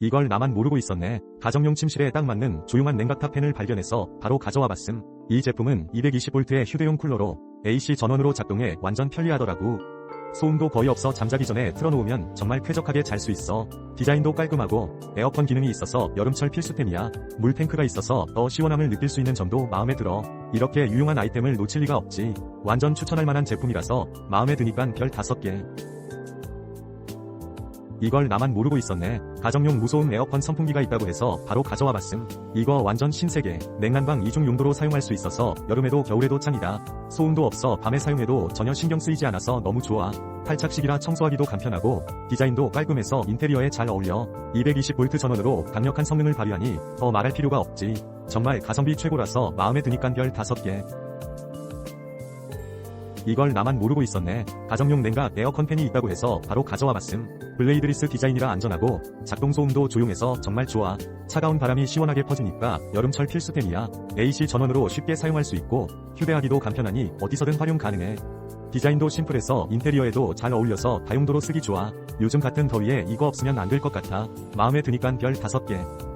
이걸 나만 모르고 있었네. 가정용 침실에 딱 맞는 조용한 냉각탑 팬을 발견해서 바로 가져와 봤음. 이 제품은 220V의 휴대용 쿨러로 AC 전원으로 작동해 완전 편리하더라고. 소음도 거의 없어 잠자기 전에 틀어놓으면 정말 쾌적하게 잘 수 있어. 디자인도 깔끔하고 에어컨 기능이 있어서 여름철 필수템이야. 물탱크가 있어서 더 시원함을 느낄 수 있는 점도 마음에 들어. 이렇게 유용한 아이템을 놓칠 리가 없지. 완전 추천할 만한 제품이라서 마음에 드니깐 별 5개. 이걸 나만 모르고 있었네. 가정용 무소음 에어컨 선풍기가 있다고 해서 바로 가져와 봤음. 이거 완전 신세계. 냉난방 이중 용도로 사용할 수 있어서 여름에도 겨울에도 짱이다. 소음도 없어 밤에 사용해도 전혀 신경 쓰이지 않아서 너무 좋아. 탈착식이라 청소하기도 간편하고 디자인도 깔끔해서 인테리어에 잘 어울려. 220V 전원으로 강력한 성능을 발휘하니 더 말할 필요가 없지. 정말 가성비 최고라서 마음에 드니깐 별 5개. 이걸 나만 모르고 있었네. 가정용 냉각 에어컨 팬이 있다고 해서 바로 가져와 봤음. 블레이드리스 디자인이라 안전하고 작동 소음도 조용해서 정말 좋아. 차가운 바람이 시원하게 퍼지니까 여름철 필수템이야. AC 전원으로 쉽게 사용할 수 있고 휴대하기도 간편하니 어디서든 활용 가능해. 디자인도 심플해서 인테리어에도 잘 어울려서 다용도로 쓰기 좋아. 요즘 같은 더위에 이거 없으면 안 될 것 같아. 마음에 드니깐 별 5개.